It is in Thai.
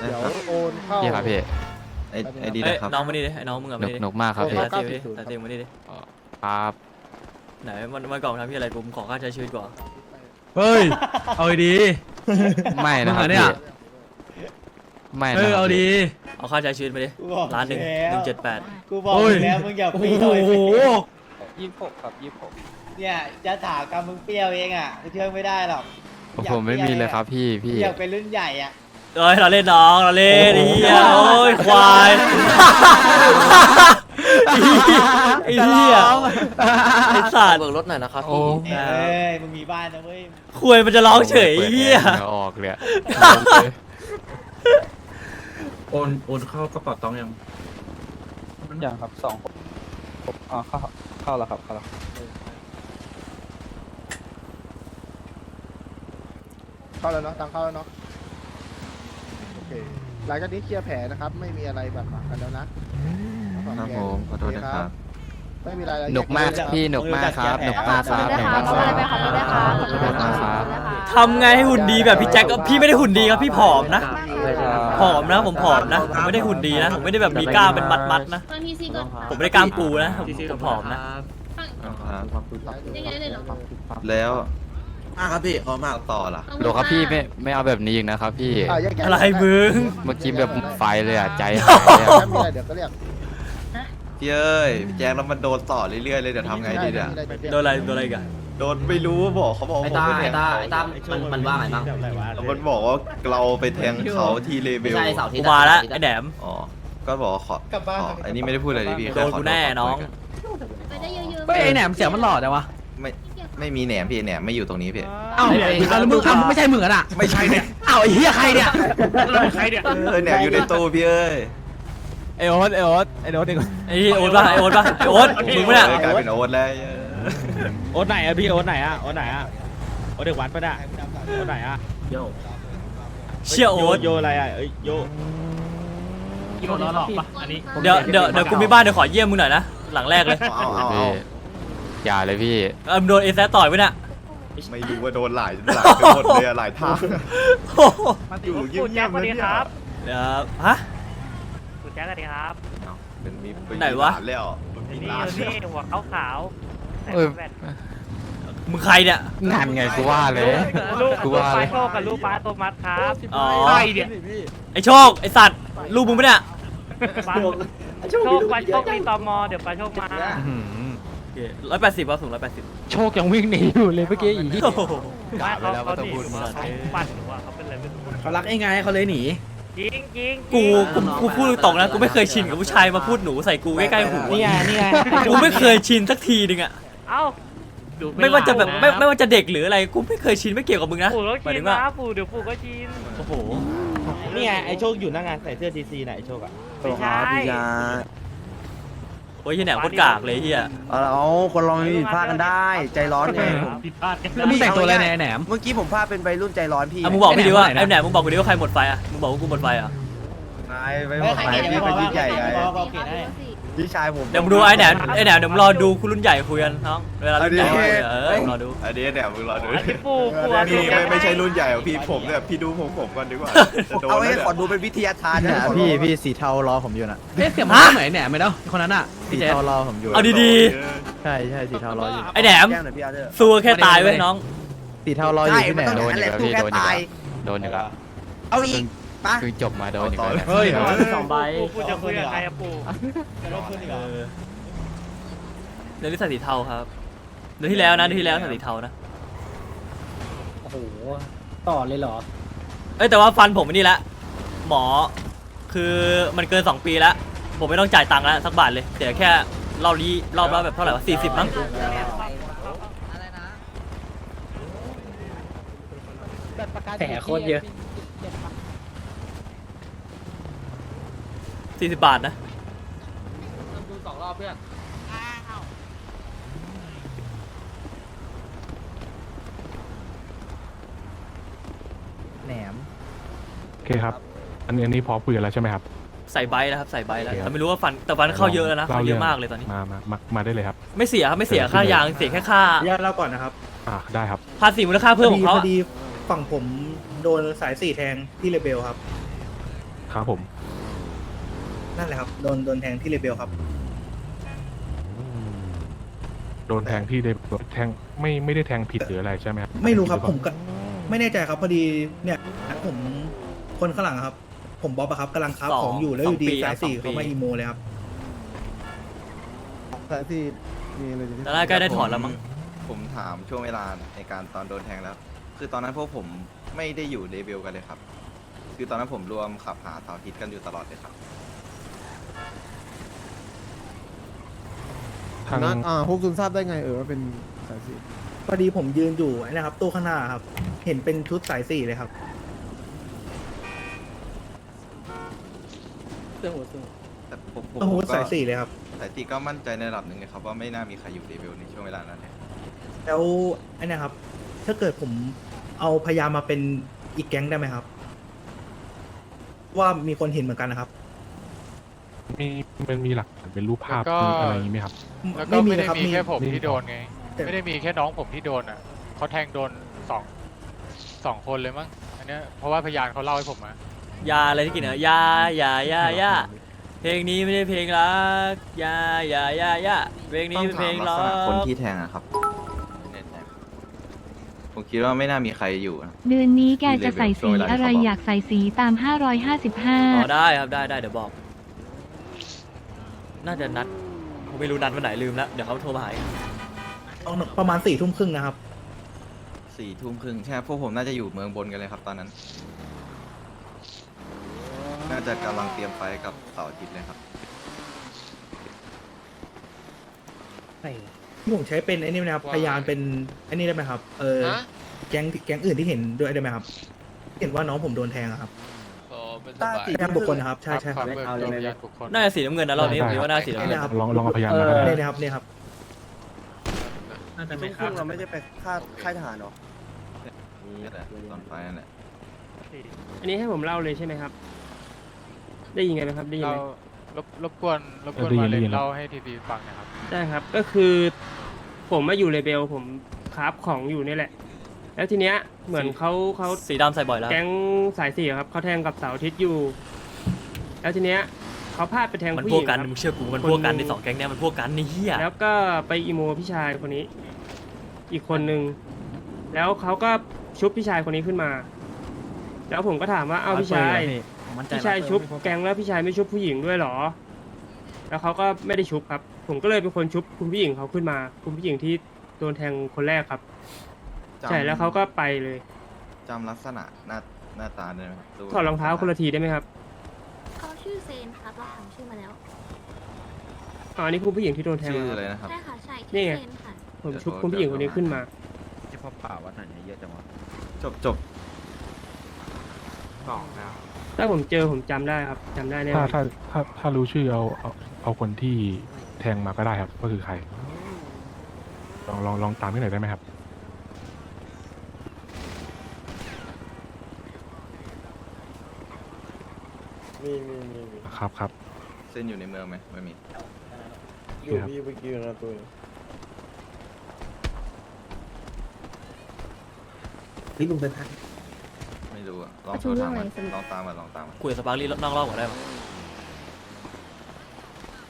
เดี๋ยวโอนเข้า พี่ครับพี่ไอไอดีเอ้ยนะครับน้องมานี่ดิไอ้น้องมึงอะหมานุกนี่ดิหนุกมากครับพี่ ตาเตียมาดิตาเตียมานี่ดิครับไหนมันมันก่อนทำพี่อะไรผมขอค่าใช้ชีวิตก่อนเฮ้ย เอาดี ไม่นะครับมึงเหรอเนี่พี่ย ไม่ๆนะเออ ครับเอาดี พี่เอาค่าใช้ชีวิตมาดิกูบอกล้านหนึ่งแล้วหนึ่งเจ็ดแปดกูบอกโอ้ยมึงแล้วมึงอย่าโอ้ปีโหหน่อยยี่สิบหกครับยี่สิบหกเนี่ยจะถามกับมึงเปรี้ยวเองอะกูเชื่อไม่ได้หรอกผมไม่มีเลยครับพี่พี่ อยากเป็นรุ่นใหญ่อะ เอ้ยเราเล่นน้องเราเล่นไอ้เหี้ยโอ้ยควายไอ้เหี้ยไอ้สัตว์เบิกรถหน่อยนะครับโอ้พี่เอ้ยมึงมีบ้านนะเว้ยควยมันจะร้องเฉยไอ้เหี้ยปิดแอร์ออกเลยโอนโอนเข้ากระเป๋าตังค์ยังอย่างครับสองอ๋อเข้าเข้าแล้วครับเข้าแล้วเข้าแล้วเนาะตังค์เข้าแล้วเนาะโอ เคหลังจากนี้เคลียร์แผลนะครับ ไม่มีอะไรบาดหมางกันแล้วนะครับผมขอโทษนะครับ ไม่มีอะไรแล้วหนุกมากพี่หนุกมากครับหนุกมากครับหนุกมากครับหนุกมากครับ ทำไงให้หุ่นดีแบบพี่แจ็คก็พี่ไม่ได้หุ่นดีครับพี่ผอมนะผอมนะผมผอมนะผมไม่ได้หุ่นดีนะผมไม่ได้แบบมีกล้ามเป็นมัดๆนะบางทีซีก่อนผมไม่ได้กล้ามปูนะผมผมผอมนะ ครับ ยังไงเลยเหรอ แล้ว อะครับพี่ขอบมากต่อล่ะโหลครับพี่ไม่ไม่เอาแบบนี้อีกนะครับพี่ อะแยกย้ายอะไรมึง เมื่อกี้แบบไฟเลยอะใจหายเลยอะถ้ามีอะไรเดี๋ยวก็เรียกพี่เอ้ยพี่แจ้งแล้วมันโดนต่อเรื่อยๆเลยเดี๋ยวทำไงดีเนี่ยม่มีโดนอะไรโดนอะไรอีกันโดนไม่รู้บอกเขาบอกว่าไอ้ผมตาไปแทไอ้งตาเขาไอ้ตามันมันว่าไงบ้างมันบอกว่าเราไปแทงเขาที่เลเวไม่ลใช่เสาร์อาที่กูมาแล้วไอ้แหนม อ๋อก็บอกว่าขอกลับบ้านขออันนี้ไม่ได้พูดอะไรเลยพี่โดนกูแน่น้อง ไปได้เยอะๆ เฮ้ยไอแหนมเสียงมันหล่อจังวะ ไม่ ไม่มีแหนมพี่แหนมไม่อยู่ตรงนี้พี่เอ้าเอาแล้วมึงทำไม่ใช่มึงอะไม่ใช่เนี่ยเอ้าไอ้เหี้ยใครเนี่ยใครเนี่ย เออแหนมอยู่ในตู้พี่เอ้ยไอโอ๊ตไอโอ๊ตไอโอ๊ตเองไอ้โอ๊ตป่ะไอ้โอ๊ตป่ะไอ้โอ๊ตมึงปะเนี่ยออกลายเป็นโอ๊ตแล้วโอ๊ตไหนอะพี่โอ๊ตไหนอะโอ๊ตไหนอะโอ๊ตเด็กวัดปะเนี่ยโอ๊ตไหนอะโยเชี่ยโอ๊ตโยอะไรอะเอ้ยโยโยนหลอกปะอันนี้ เดี๋ยวเดี๋ยวเดี๋ยวกูมีบ้านเดี๋ยวขอเยี่ยมมึงหน่อยนะหลังแรกเลย เอาเอาเอาพี่ อย่าเลยพี่ เออมึงโดนเอแซต่อยไปเนี่ยไม่รู้ว่าโดนหลายหลายไปหมดเลยอะหลายทาง โอ้โหอยู่เงียบๆเลยเนี่ยเดี๋ยวฮะ คุณแจ๊คสวัสดีครับเอาเป็นมีเป็ไหนวะ ร้าแล้วเป็นมีร้านแล้วหัวขาวขาวเออมึงใครเนี่ยงานไงกูว่าเลย ลูกกูว่า ปลาเลยโชคกับลูกปลาโทมัสครับอ๋อ ใครเนี่ยไอ้โชคไอ้สัตว์ลูกมึงปะเนี่ยปลาโชคปลาโชคมีตอมอเดี๋ยวปลาโชคมาอื้อหือ ร้อยแปดสิบครับสูงร้อยแปดสิบโชคยังวิ่งหนีอยู่เลยเมื่อกี้อีโอ้โหกะไว้แล้วว่าต้องพูดมากเขาปั่นหรือว่าเขาเป็นอะไรไม่รู้เขารักไอ้ไงเขาเลยหนี จริงจริงกูกูกูพูดตรงๆนะกูไม่เคยชินกับผู้ชายมาพูดหนูใส่กูใกล้ๆหูนี่ไงนี่ไงกูไม่เคยชินสักทีนึงอะเอ้าไม่ว่าจะแบบไม่ไม่ว่าจะเด็กหรืออะไรกูไม่เคยชินไม่เกี่ยวกับมึงนะปู่ต้องหมายชิถึนงว่านะปู่เดี๋ยวปู่ก็ชินโอ้โหนี่ไงไอโชคอยู่นั่งไงใส่เสื้อทีซีน่ะไอโชคอะไม่ใช่ โอ้ยเฮียแหนมโคตรกากเลยเฮียเอาคนเราไม่ผิดพลาดกันได้ ใจร้อนไงผิดพลาดกันแล้วมึงแต่งตัวอะไรในยไอ้แหนม เมื่อกี้ผมพลาดเป็นวัยรุ่นใจร้อนพี่อะมึงบอกพี่ดิว่าไอ้แหนมไอ้แหนมมึงบอกกูดิว่าใครหมดไฟอะมึงบอกว่ากูหมดไฟอะนายไปหมดไปพี่เป็นยิ่งใหญ่ไง พี่ชายผม เดี๋ยวมึงดูไอ้แหนมไอ้แหนมเดี๋ยวมึงรอดูคุณรุ่นใหญ่คุยกันน้องเวลารุ่นใหญ่คุยเออมึงรอดู อันนี้แหนมมึงรอดูอันนี้ปู่ปู่นี่ไม่ไม่ใช่รุ่นใหญ่ของพี่ผมเนี่ยพี่ดูผมผมก่อนดีกว่าจะโดนเอาแล้วไว้เนี่ยขอดูเป็นวิทยาทานนะพี่พี่สีเทารอผมอยู่นะเอ๊ะเสียงมันเหมือนไอ้แหนมไหมเนาะคนนั้นอะสีเทารอผมอยู่ เอาดีใช่ใช่สีเทารออยู่ไอ้แหนมแก้มหน่อยพี่อาร์เธอร์ๆสู้แค่ตายไว้ยน้อง สีเทารออยู่ที่ไหนโดนอีกแล้วพี่โดนอีกแล้วโดนอีกแล้วเอาอีก ปะเพิ่งจบมาโดนอีกแล้วเนี่ยเฮ้ยสองใบปู่จะคุยกับใครอะปู่เออเดือนที่ใส่สีเทาครับเดือนที่แล้วนะเดือนที่แล้วใส่สีเทานะโอ้โหต่อเลยเหรอ เอ้ยแต่ว่าฟันผมไอ้นี่ละหมอคือมันเกิน 2 ปีแล้ว ผมไม่ต้องจ่ายตังค์แล้วสักบาทเลยเสียแค่รอบนี้รอบละแบบเท่าไหร่วะสี่สิบมั้งแผลโคตรเยอะ สี่สิบบาทนะดูสองรอบเพื่อนแหนม โอเคครับ อันนี้อันนี้พอคุยกันแล้วใช่ไหมครับ ใส่ใบนะครับใส่ใบแล้วโอเคครับ แต่ไม่รู้ว่าฟันแต่ฟันเข้าเยอะแล้วนะเข้าเยอะมากเลยตอนนี้ มามามามาได้เลยครับ ไม่เสียครับไม่เสียค่ายางเสียแค่ค่าญาติเราก่อนนะครับอ่าได้ครับ ภาษีมูลค่าเพิ่มของเขาพอะอดีฝั่งผมโดนสายสี่แทงที่เลเบลครับ ครับผม นั่นแหละครับโดนโดนแทงที่เลเบลครับโดนแทงที่ได้แทงไม่ไม่ได้แทงผิดหรืออะไรใช่ไหมครับไม่รู้ครับหอผมก็ไม่แน่ใจครับพอดีเนี่ยผมคนข้างหลังอะครับ ผมบ๊อบอะครับกำลังค้าสองของอยู่แล้วอยู่ดีสองปีสายสี่ครับสองปีเขามาอีโมเลยครับแต่ที่มีอะไรที่แต่ได้ใกล้ได้ถอนแล้วมั้ง ผมถามช่วงเวลาในการตอนโดนแทงแล้ว คือตอนนั้นพวกผมไม่ได้อยู่เลเวลกันเลยครับ คือตอนนั้นผมรวมขับหาเสาร์อาทิตย์กันอยู่ตลอดเลยครับ ทาง นั้นอ่าฮุกซุนทราบได้ไงเออว่าเป็นสายสีพอดีผมยืนอยู่ไอ้นะครับตู้ข้างหน้าครับ เห็นเป็นชุดสายสี่เลยครับเรื่องหัวซึ่งแต่ผมผมโอ้โหก็สายสี่เลยครับ สายตีก็มั่นใจในระดับหนึ่งเลยครับว่าไม่น่ามีใครอยู่เลเวลในช่วงเวลานั้นเลยแล้วไอ้นะครับ ถ้าเกิดผมเอาพยามาเป็นอีกแก๊งได้ไหมครับ ว่ามีคนเห็นเหมือนกันนะครับ มีมันมีหลักฐานเป็นรูปภาพแล้วก็ มีอะไรอย่างนี้ไหมครับ แล้วก็ไม่ได้นะครับมีแค่ผมมีที่โดนไง แต่ ไม่ได้มีแค่น้องผมที่โดนอะเขาแทงโดนสองสองคนเลยมั้งอันเนี้ยเพราะว่าพยานเขาเล่าให้ผมมายาอะไรที่กินเนอะยายายายาเพลงนี้ไม่ได้เพลงรักยายายายาเพลงนี้ต้องเป็นเพลถามงลัรักกษณะคนที่แทงอะครับไม่แน่ใจผมคิดว่าไม่น่ามีใครอยู่นะ เดือนนี้แกจะใส่สีอะไรอยากใส่สีตามอ๋อ555ได้ครับได้ได้เดี๋ยวบอก น่าจะนัดผมไม่รู้นัดวันไหนลืมแล้วเดี๋ยวเขาโทรมาหาอีกเอาประมาณสี่ทุ่มครึ่งนะครับ สี่ทุ่มครึ่งใช่พวกผมน่าจะอยู่เมืองบนกันเลยครับตอนนั้น น่าจะกำลังเตรียมไฟกับเสาร์อาทิตย์เลยครับที่ผมใช้เป็นไอ้นี่นะครับว่า พยานเป็นไอ้นี่ได้ไหมครับ เออ ฮะแก๊งแก๊งอื่นที่เห็นด้วยได้ไหมครับ เห็นว่าน้องผมโดนแทงอะครับ โอ้เป็นสพบายยานบุคคลนะครับใช่ใช่คครัวาบมเบิกตัวพยานบุคคลน่าจะสีน้ำเงินนะรอบนี้ได้ผมคิดว่าน่าจะสีน้ำเงินได้ครับลองลองเอาพยานมาก็ได้ เนี่ยนะครับเนี่ยครับน่าจะไม่ครับเราไม่ได้ไปค่าค่ายทหารหรอนี่แหละตอนไฟนั่นแหละอันนี้ให้ผมเล่าเลยใช่ไหมครับ ได้ยินไงไหมครับได้ยินเราไหมรบรบกวนรบกวนได้ยิมานเลได้ยยิน เล่าให้ทีพีฟังหนะครับ ได้ครับ ก็คือ ผมมาอยู่เลเบลผมคราฟของอยู่นี่แหละ แล้วทีเนี้ย เหมือนเขาเขาสีดำใส่บ่อยแล้ว แก๊งสายสี่ครับเขาแทงกับเสาร์อาทิตย์อยู่ แล้วทีเนี้ยเขาพลาดไปแทงมันผู้พหวกญิงกันครับมึงเชื่อกูมันคนพวกกันหนึ่ในงสองแก๊งเนี้ยมันพวกกันนี่เฮียแล้วก็ไปอีโมพี่ชายคนนี้ อีกคนนึง แล้วเขาก็ชุบพี่ชายคนนี้ขึ้นมา แล้วผมก็ถามว่าเอ้าพี่ชายพี่ชายชุบแก๊งแล้วพี่ชายไม่ชุบผู้หญิงด้วยเหรอ แล้วเขาก็ไม่ได้ชุบครับ ผมก็เลยเป็นคนชุบคุณผู้หญิงเขาขึ้นมา คุณผู้หญิงที่โดนแทงคนแรกครับ จำใช่แล้วเขาก็ไปเลยจำลักษณะหน้าหน้าตาได้ไหมครับถอดรองเท้าคนละทีได้ไหมครับเขาชื่อเซนครับเราถามชื่อมาแล้วอ๋ออันนี้คุณผู้หญิงที่โดนแทงชื่อเหรออะไรครับนะครับ ใช่ค่ะใช่นี่ไงเซนค่ะผมชุบคุณผู้หญิงคนนี้ขึ้นมาจบจบถ้าผมเจอผมจำได้ครับจำได้แน่ถ้าถ้าถ้าถ้ารู้ชื่อเอาเอาเอาคนที่แทงมาก็ได้ครับ ก็คือใคร ลองลองลองตามให้หน่อยได้ไหมครับ มีมีมีครับครับ เส้นอยู่ในเมืองไหมไม่มีอยู่พี่เมื่อกี้นะตัวนี่ลุงไปพักไม่รู้อะลองประโทชุรมเรื่ถาองมอะไรมันสรุปลองตามมันลองตามมันคุยกับสปาร์คลี่นอกรอบก่อนได้ปะ